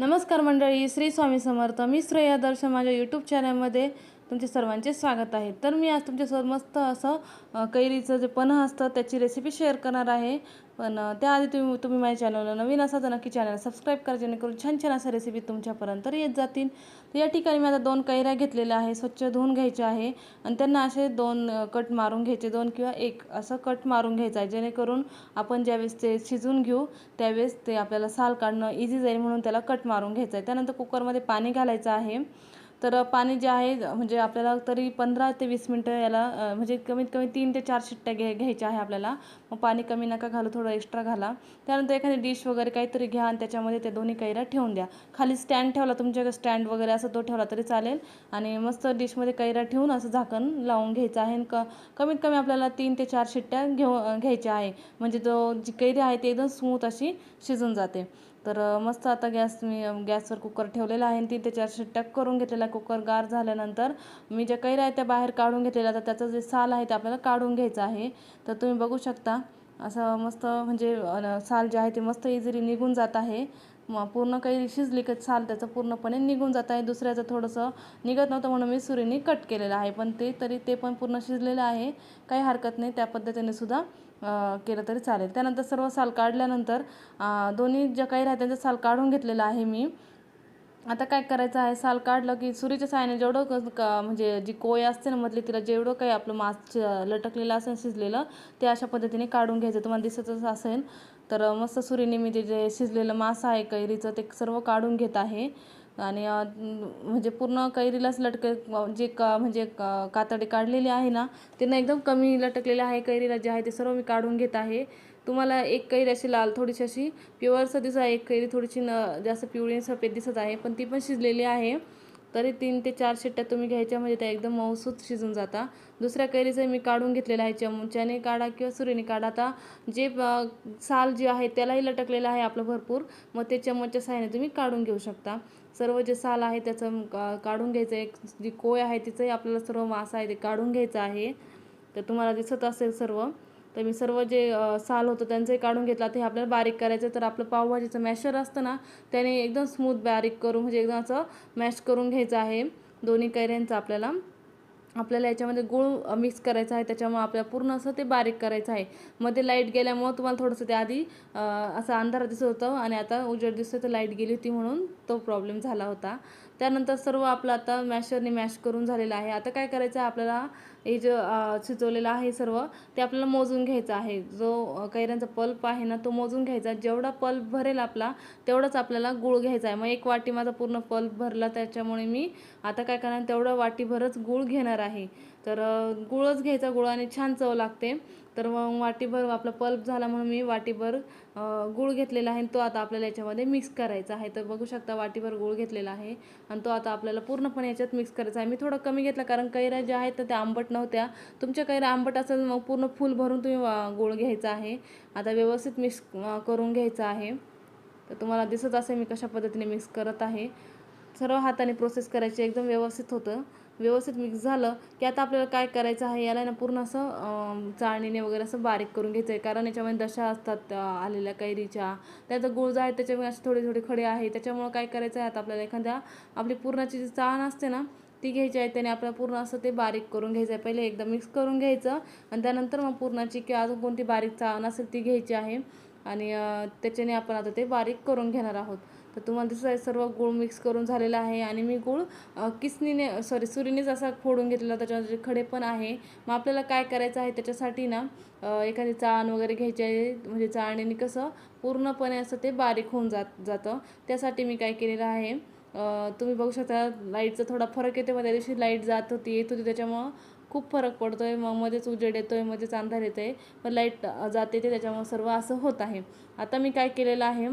नमस्कार मंडळी श्री स्वामी समर्थ. मी श्रेया दर्शन. माझ्या यूट्यूब चॅनलमध्ये तुमचे सर्वांचे स्वागत आहे. तर मी आज तुमच्यासोबत मस्त असं कैरीचं जे पन्ह असतं त्याची रेसिपी शेअर करणार आहे. पण त्याआधी तुम्ही तुम्ही माझ्या चॅनलला नवीन असा तर नक्की चॅनल सबस्क्राईब करा जेणेकरून छान छान अशा रेसिपी तुमच्यापर्यंत येत जातील. तर या ठिकाणी मी आता दोन कैऱ्या घेतलेल्या आहे स्वच्छ धुवून घ्यायच्या आहे. आणि त्यांना असे दोन कट मारून घ्यायचे दोन किंवा एक असं कट मारून घ्यायचं आहे. जेणेकरून आपण ज्यावेळेस ते शिजून घेऊ त्यावेळेस ते आपल्याला साल काढणं इझी जाईल म्हणून त्याला कट मारून घ्यायचं आहे. त्यानंतर कुकरमध्ये पाणी घालायचं आहे. तर पाणी जे आहे म्हणजे आपल्याला तरी पंधरा ते वीस मिनटं याला म्हणजे कमीत कमी तीन ते चार शिट्ट्या घ्या घ्यायच्या आहे आपल्याला. मग पाणी कमी नका घालू थोडं एक्स्ट्रा घाला. त्यानंतर एखादी डिश वगैरे काहीतरी घ्या आणि त्याच्यामध्ये त्या दोन्ही कैऱ्या ठेवून द्या. खाली स्टँड ठेवला तुमच्याकडे स्टँड वगैरे असं तो ठेवला तरी चालेल. आणि मस्त डिशमध्ये कैऱ्या ठेवून असं झाकण लावून घ्यायचं आहे. आणि क कमीत कमी आपल्याला तीन ते चार शिट्ट्या घेऊ घ्यायच्या आहे. म्हणजे तो जी कैरी आहे ती एकदम स्मूथ अशी शिजून जाते. तर मस्त आता गॅस मी गॅसवर कुकर ठेवलेला आहे आणि तीन ते चार शिट्ट्या करून घेतलेला कुकर गार झाल्यानंतर मी ज्या कैऱ्या आहेत त्या बाहेर काढून घेतलेल्या तर त्याचं जे साल आहे ते आपल्याला काढून घ्यायचं आहे. तर तुम्ही बघू शकता असं मस्त म्हणजे साल जे आहे ते मस्त इझिली निघून जात आहे. मग पूर्ण काही शिजली की साल त्याचं पूर्णपणे निघून जात आहे. दुसऱ्याचं थोडंसं निघत नव्हतं म्हणून मी सुरीने कट केलेलं आहे. पण ते तरी ते पण पूर्ण शिजलेलं आहे. काही हरकत नाही. त्या पद्धतीने सुद्धा केलं तरी चालेल. त्यानंतर सर्व साल काढल्यानंतर दोन्ही ज्या काही राहत्यांचं साल काढून घेतलेलं आहे मी. आता काय करायचं आहे? साल काढलं की सुरीच्या साहाय्याने जेवढं क- क- म्हणजे जी कोय असते ना मधली तिला जेवढं काही आपलं मास लटकलेलं असेल शिजलेलं ते अशा पद्धतीने काढून घ्यायचं. तुम्हाला दिसतच असेल. तर मस्त सुरीने मी ते जे शिजलेलं मास आहे कैरीचं ते सर्व काढून घेत आहे. आणि म्हणजे पूर्ण कैरीलाच लटक जे का म्हणजे कातडी काढलेली आहे ना त्यांना एकदम कमी लटकलेलं आहे कैरीला जे आहे ते सर्व मी काढून घेत आहे. तुम्हाला एक कैरी अशी लाल थोडीशी अशी प्युअरसं दिसत आहे. एक कैरी थोडीशी न जास्त पिवळी सफेद दिसत आहे पण ती पण शिजलेली आहे. तरी तीन ते चार शिट्ट्या तुम्ही घ्यायच्या म्हणजे त्या एकदम मऊसूत शिजून जाता. दुसऱ्या कैरीचं मी काढून घेतलेलं आहे चमच्याने काढा किंवा सुरीने काढा. आता जे साल जे आहे त्यालाही लटकलेलं आहे आपलं भरपूर. मग ते चम्मचच्या साह्याने तुम्ही काढून घेऊ शकता. सर्व जे साल आहे त्याचं का- काढून घ्यायचं एक जी कोय आहे तिचंही आपल्याला सर्व मास आहे ते काढून घ्यायचं आहे. तर तुम्हाला दिसत असेल सर्व. तर मी सर्व जे साल होतं त्यांचंही काढून घेतलं. आता हे आपल्याला बारीक करायचं तर आपलं पावभाजीचं मॅशर असतं ना त्याने एकदम स्मूथ बारीक करून म्हणजे एकदम असं मॅश करून घ्यायचं आहे. दोन्ही कैऱ्यांचं आपल्याला. आपल्याला याच्यामध्ये गूळ मिक्स करायचा आहे. त्याच्यामुळे आपल्याला पूर्ण असं ते बारीक करायचं आहे. मध्ये लाइट गेल्यामुळं तुम्हाला थोडंसं ते आधी असा असं अंधार दिसत होतं आणि आता उजेड दिसतं तर लाइट गेली होती म्हणून तो प्रॉब्लेम झाला होता. त्यानंतर सर्व आपलं आता मॅशरने मॅश करून झालेलं आहे. आता काय करायचं आहे? आपल्याला हे जे शिजवलेलं आहे सर्व ते आपल्याला मोजून घ्यायचं आहे. जो कैऱ्यांचा पल्प आहे ना तो मोजून घ्यायचा. जेवढा पल्प भरेल आपला तेवढंच आपल्याला गूळ घ्यायचा आहे. मग एक वाटी माझा पूर्ण पल्प भरला त्याच्यामुळे मी आता काय करणार? तेवढं वाटीभरच गूळ घेणार आहे. तर गुळच घ्यायचा घ्यायचा गुळाने छान चव लागते. तर मग वाटीभर आपला पल्प झाला म्हणून मी वाटीभर गूळ घेतलेला आहे आणि तो आता आपल्याला याच्यामध्ये मिक्स करायचा आहे. तर बघू शकता वाटीभर गूळ घेतलेला आहे आणि तो आता आपल्याला पूर्णपणे याच्यात मिक्स करायचा आहे. मी थोडं कमी घेतला कारण कैऱ्या ज्या आहेत तर त्या आंबट नव्हत्या. तुमच्या कैऱ्या आंबट असेल मग पूर्ण फुल भरून तुम्ही गूळ घ्यायचा आहे. आता व्यवस्थित मिक्स करून घ्यायचं आहे. तर तुम्हाला दिसत असेल मी कशा पद्धतीने मिक्स करत आहे. सर्व हाताने प्रोसेस करायची एकदम व्यवस्थित होतं. व्यवस्थित मिक्स झालं की आता आपल्याला काय करायचं आहे याला ना पूर्ण असं चाळणीने वगैरे असं बारीक करून घ्यायचं आहे. कारण याच्यामध्ये दशा असतात आलेल्या कैरीच्या. त्याचा गुळ जो आहे त्याच्यामुळे असे थोडे थोडे खडे आहे त्याच्यामुळं काय करायचं आहे आता आपल्याला एखाद्या आपली पूर्णाची जी चाळण असते ना ती घ्यायची आहे. त्याने आपल्याला पूर्ण असं ते बारीक करून घ्यायचं आहे. पहिले एकदा मिक्स करून घ्यायचं आणि त्यानंतर मग पूर्णाची किंवा अजून कोणती बारीक चाळण असेल ती घ्यायची आहे. आणि त्याच्याने आपण आता ते बारीक करून घेणार आहोत. तर तुम्हाला दिसत आहे सर्व गूळ मिक्स करून झालेला आहे आणि मी गूळ किसनीने सॉरी सुरीनेच असा फोडून घेतलेला त्याच्यामध्ये खडे पण आहे. मग आपल्याला काय करायचं आहे त्याच्यासाठी ना एखादी चाण वगैरे घ्यायची आहे म्हणजे चाळणीने कसं पूर्णपणे असं ते बारीक होऊन जात जातं. त्यासाठी मी काय केलेलं आहे तुम्ही बघू शकता लाईटचा थोडा फरक येते मग त्या दिवशी लाइट जात होती येत होती त्याच्यामुळं खूप फरक पडतो आहे मग मध्येच उजेड येतो आहे मध्येच अंधार येतो आहे पण लाइट जाते ते त्याच्यामुळं सर्व असं होत आहे. आता मी काय केलेलं आहे?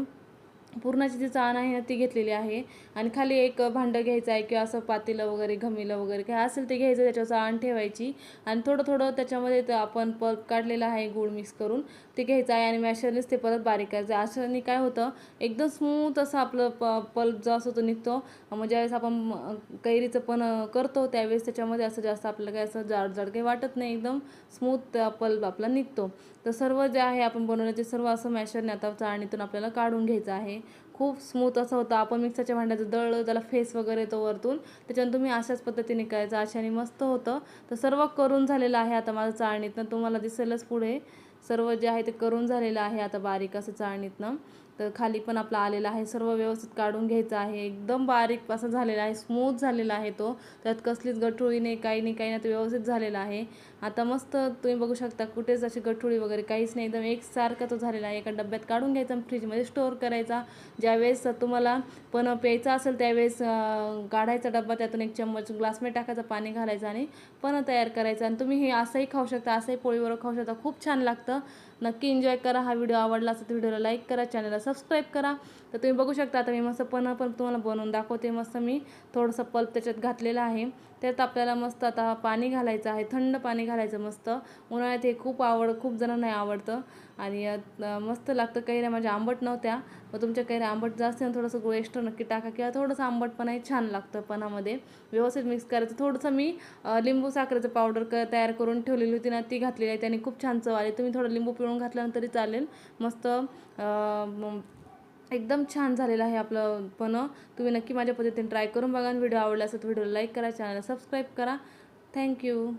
पुरणाची जी चाण आहे ना ती घेतलेली आहे. आणि खाली एक भांडं घ्यायचं आहे किंवा असं पातेलं वगैरे घमिलं वगैरे काय असेल ते घ्यायचं त्याच्यावर चाण ठेवायची. आणि थोडं थोडं त्याच्यामध्ये आपण पल्प काढलेलं आहे गूळ मिक्स करून ते घ्यायचं आहे आणि मॅशरनेच ते परत बारीक करायचं आहे. अशाने काय होतं एकदम स्मूथ असं आपलं प पल्प जो असतो तो निघतो. मग ज्यावेळेस आपण कैरीचं पण करतो त्यावेळेस त्याच्यामध्ये असं जास्त आपल्याला काय असं जाड जाड काही वाटत नाही. एकदम स्मूथ पल्प आपला निघतो. तर सर्व जे आहे आपण बनवण्याचे सर्व असं मॅशरने आता चाळणीतून आपल्याला काढून घ्यायचं आहे. खूप स्मूथ असं होतं. आपण मिक्सरच्या भांड्याचं दळलं त्याला फेस वगैरे येतो वरतून. त्याच्यानं तुम्ही अशाच पद्धतीने करायचं. अशाने मस्त होतं. तर सर्व करून झालेलं आहे आता माझं चाळणीतनं. तुम्हाला दिसेलच पुढे. सर्व जे आहे ते करून झालेलं आहे आता बारीक असं चाळणीतनं. तर खाली पण आपला आलेला आहे. सर्व व्यवस्थित काढून घ्यायचं आहे. एकदम बारीक असा झालेला आहे. स्मूथ झालेला आहे तो. त्यात कसलीच गठुळी नाही काही नाही काही नाही. ते व्यवस्थित झालेला आहे. आता मस्त तुम्ही बघू शकता कुठेच अशी गठुळी वगैरे काहीच नाही. एकदम एकसारखा तो झालेला आहे. एका डब्यात काढून घ्यायचा फ्रीजमध्ये स्टोअर करायचा. ज्यावेळेस तुम्हाला पण प्यायचा असेल त्यावेळेस काढायचा डब्बा त्यातून एक चम्मच ग्लासमध्ये टाकायचं पाणी घालायचं आणि पण तयार करायचं. आणि तुम्ही हे असंही खाऊ शकता असंही पोळीवर खाऊ शकता. खूप छान लागतं. नक्की एन्जॉय करा हा व्हिडिओ आवडला असेल तर व्हिडिओला लाईक करा चॅनलला सबस्क्राईब करा. तर तुम्ही बघू शकता आता मी मस्त पण पण तुम्हाला बनवून दाखवते. मस्त मी थोडंसं पल्प त्याच्यात घातलेलं आहे. त्यात आपल्याला मस्त आता पाणी घालायचं आहे थंड पाणी घालायचं मस्त. उन्हाळ्यात हे खूप आवड खूप जणांना आवडतं. आणि मस्त लागतं. कैऱ्या माझ्या आंबट नव्हत्या. मग तुमच्या कैऱ्या आंबट जास्त आणि ना थोडंसं गुळ एक्स्ट्रा नक्की टाका. किंवा थोडंसं आंबटपणाही छान लागतं पणामध्ये. व्यवस्थित मिक्स करायचं. थोडंसं मी लिंबू साखरेचं पावडर क तयार करून ठेवलेली होती ना ती घातलेली आहे. त्याने खूप छान चव आली. तुम्ही थोडं लिंबू पिळून घातल्यानंतरही तरी चालेल. मस्त एकदम छान झालेलं आहे आपलं पण. तुम्ही नक्की माझ्या पद्धतीने ट्राय करून बघा. व्हिडिओ आवडला असेल तर व्हिडिओला लाईक करा चॅनलला सबस्क्राईब करा. थँक्यू